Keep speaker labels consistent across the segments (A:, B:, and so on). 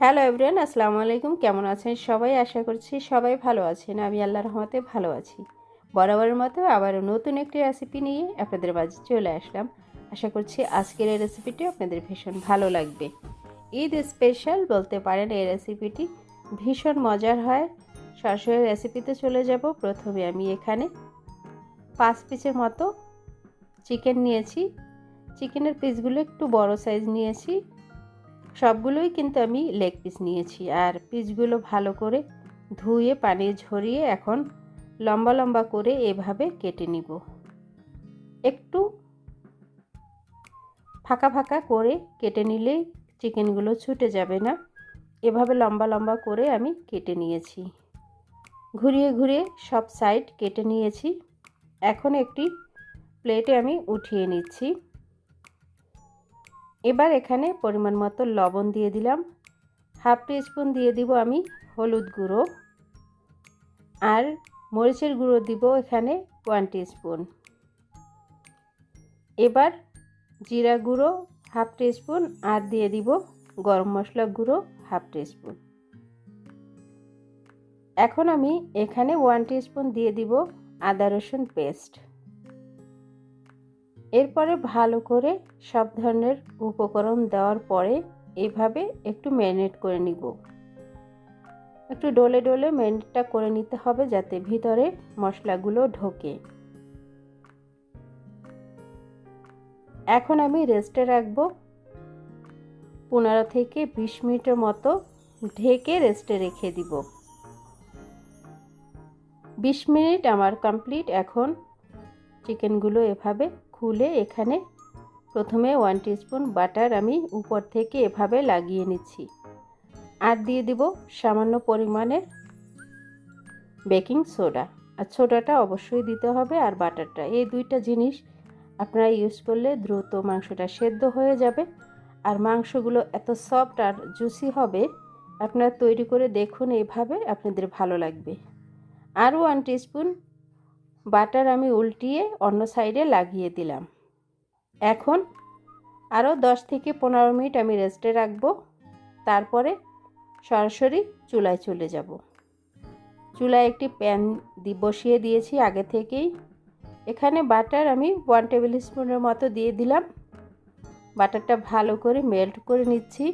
A: Hello everyone আসসালামু আলাইকুম। কেমন আছেন সবাই? আশা করছি সবাই ভালো আছেন। আমি আল্লাহর রহমতে ভালো আছি। বরাবরের মতো আবার নতুন একটি রেসিপি নিয়ে আপনাদের মাঝে চলে আসলাম। আশা করছি আজকের এই রেসিপিটি আপনাদের ভীষণ ভালো লাগবে। ঈদ স্পেশাল বলতে পারেন এই রেসিপিটি ভীষণ মজার হয়। সরাসরি রেসিপিতে চলে যাব। প্রথমে আমি এখানে পাঁচ পিসের মতো চিকেন নিয়েছি। চিকেনের পিসগুলো একটু বড় সাইজ নিয়েছি। সবগুলোই কিন্তু আমি লেগ পিস নিয়েছি। আর পিসগুলো ভালো করে ধুয়ে, পানি ঝরিয়ে এখন লম্বা লম্বা করে এভাবে কেটে নিব। একটু ফাঁকা ফাঁকা করে কেটে নিলেই চিকেনগুলো ছুটে যাবে না। এভাবে লম্বা লম্বা করে আমি কেটে নিয়েছি। ঘুরিয়ে ঘুরিয়ে সব সাইড কেটে নিয়েছি। এখন একটি প্লেটে আমি উঠিয়ে নিচ্ছি। এবার এখানে পরিমাণ মতো লবণ দিয়ে দিলাম। হাফ স্পুন দিয়ে দিব আমি হলুদ গুঁড়ো। আর মরিচের গুঁড়ো দিব এখানে ওয়ান স্পুন এবার জিরা গুঁড়ো হাফ স্পুন আর দিয়ে দিব গরম মশলা গুঁড়ো হাফ স্পুন এখন আমি এখানে ওয়ান স্পুন দিয়ে দিব আদা রসুন পেস্ট। এরপরে ভালো করে সব ধরনের উপকরণ দেওয়ার পরে এভাবে একটু ম্যারিনেট করে নিব। একটু ডলে ডলে ম্যারিনেটটা করে নিতে হবে যাতে ভিতরে মশলাগুলো ঢোকে। এখন আমি রেস্টে রাখব। পনেরো থেকে বিশ মিনিটের মতো ঢেকে রেস্টে রেখে দিব। বিশ মিনিট আমার কমপ্লিট। এখন চিকেনগুলো এভাবে খুলে এখানে প্রথমে ওয়ান স্পুন বাটার আমি উপর থেকে এভাবে লাগিয়ে নিচ্ছি। আর দিয়ে দিব সামান্য পরিমাণের বেকিং সোডা আর সোডাটা অবশ্যই দিতে হবে আর বাটারটা এই দুইটা জিনিস আপনারা ইউজ করলে দ্রুত মাংসটা সেদ্ধ হয়ে যাবে। আর মাংসগুলো এত সফট আর জুসি হবে, আপনারা তৈরি করে দেখুন এইভাবে আপনাদের ভালো লাগবে। আর ওয়ান স্পুন বাটার আমি উল্টিয়ে অন্য সাইডে লাগিয়ে দিলাম। এখন আরও দশ থেকে পনেরো মিনিট আমি রেস্টে রাখব। তারপরে সরাসরি চুলায় চলে যাব। চুলায় একটি প্যান দি, বসিয়ে দিয়েছি আগে থেকেই। এখানে বাটার আমি ওয়ান টেবিল স্পুনের মতো দিয়ে দিলাম। বাটারটা ভালো করে মেল্ট করে নিচ্ছি।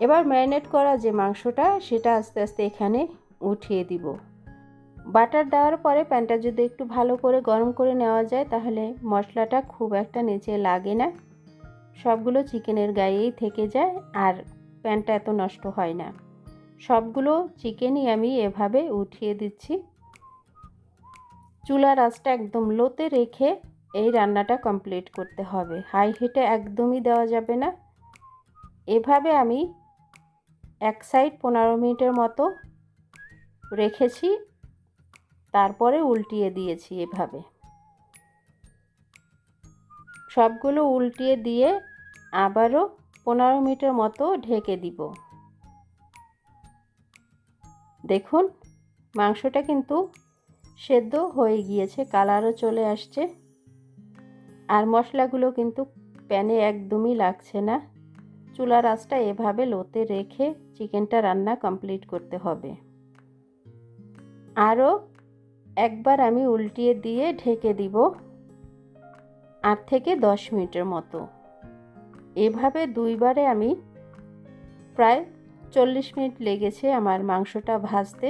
A: এবার ম্যারিনেট করা যে মাংসটা, সেটা আস্তে আস্তে এখানে উঠিয়ে দিব। বাটার দেওয়ার পরে প্যানটা যদি একটু ভালো করে গরম করে নেওয়া যায়, তাহলে মশলাটা খুব একটা নিচে লাগে না। সবগুলো চিকেনের গায়েই থেকে যায় আর প্যানটা এত নষ্ট হয় না। সবগুলো চিকেনই আমি এভাবে উঠিয়ে দিচ্ছি। চুলার আঁচটা একদম লোতে রেখে এই রান্নাটা কমপ্লিট করতে হবে। হাই হিটে একদমই দেওয়া যাবে না। এভাবে আমি এক সাইড পনেরো মিনিটের মতো রেখেছি তারপরে উল্টিয়ে দিয়েছি এভাবে। সবগুলো উল্টিয়ে দিয়ে আবারও পনেরো মিনিটের মতো ঢেকে দিব। দেখুন, মাংসটা কিন্তু সেদ্ধ হয়ে গিয়েছে, কালারও চলে আসছে। আর মশলাগুলো কিন্তু প্যানে একদমই লাগছে না। চুলার আঁচটা এভাবে লোতে রেখে চিকেনটা রান্না কমপ্লিট করতে হবে। আরও একবার আমি উল্টিয়ে দিয়ে ঢেকে দিব আট থেকে দশ মিনিটের মতো। এভাবে দুইবারে আমি প্রায় চল্লিশ মিনিট লেগেছে আমার মাংসটা ভাজতে।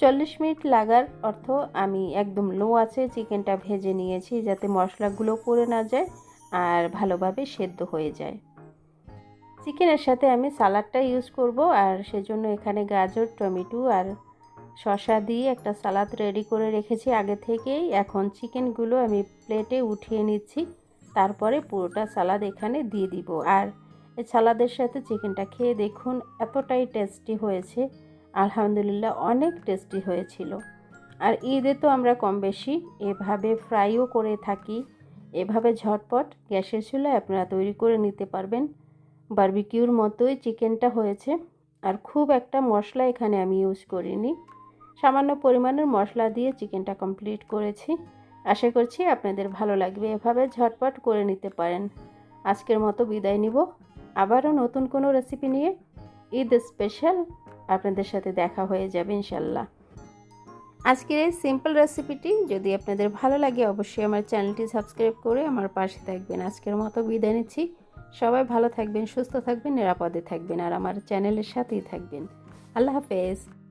A: চল্লিশ মিনিট লাগার অর্থ আমি একদম লো আছে, চিকেনটা ভেজে নিয়েছি যাতে মশলাগুলো পড়ে না যায় আর ভালোভাবে সেদ্ধ হয়ে যায়। চিকেনের সাথে আমি সালাডটা ইউজ করব আর সেজন্য এখানে গাজর, টমেটো আর শশা দিয়ে একটা সালাদ রেডি করে রেখেছি আগে থেকেই। এখন চিকেনগুলো আমি প্লেটে উঠিয়ে নিচ্ছি। তারপরে পুরোটা সালাদ এখানে দিয়ে দিব। আর এই সালাদের সাথে চিকেনটা খেয়ে দেখুন, এতটাই টেস্টি হয়েছে। আলহামদুলিল্লাহ অনেক টেস্টি হয়েছিল। আর ঈদে তো আমরা কম বেশি এভাবে ফ্রাইও করে থাকি। এভাবে ঝটপট গ্যাসের চুলায় আপনারা তৈরি করে নিতে পারবেন। বার্বিকিউর মতোই চিকেনটা হয়েছে। আর খুব একটা মশলা এখানে আমি ইউজ করিনি। সামান্য পরিমাণের মশলা দিয়ে চিকেনটা কমপ্লিট করেছি। আশা করছি আপনাদের ভালো লাগবে। এভাবে ঝটপট করে নিতে পারেন। আজকের মতো বিদায় নিব। আবারও নতুন কোনো রেসিপি নিয়ে ঈদ স্পেশাল আপনাদের সাথে দেখা হয়ে যাবে ইনশাল্লাহ আজকের এই সিম্পল রেসিপিটি যদি আপনাদের ভালো লাগে, অবশ্যই আমার চ্যানেলটি সাবস্ক্রাইব করে আমার পাশে থাকবেন। আজকের মতো বিদায় নিচ্ছি। সবাই ভালো থাকবেন, সুস্থ থাকবেন, নিরাপদে থাকবেন, আর আমার চ্যানেলের সাথেই থাকবেন। আল্লাহ হাফেজ।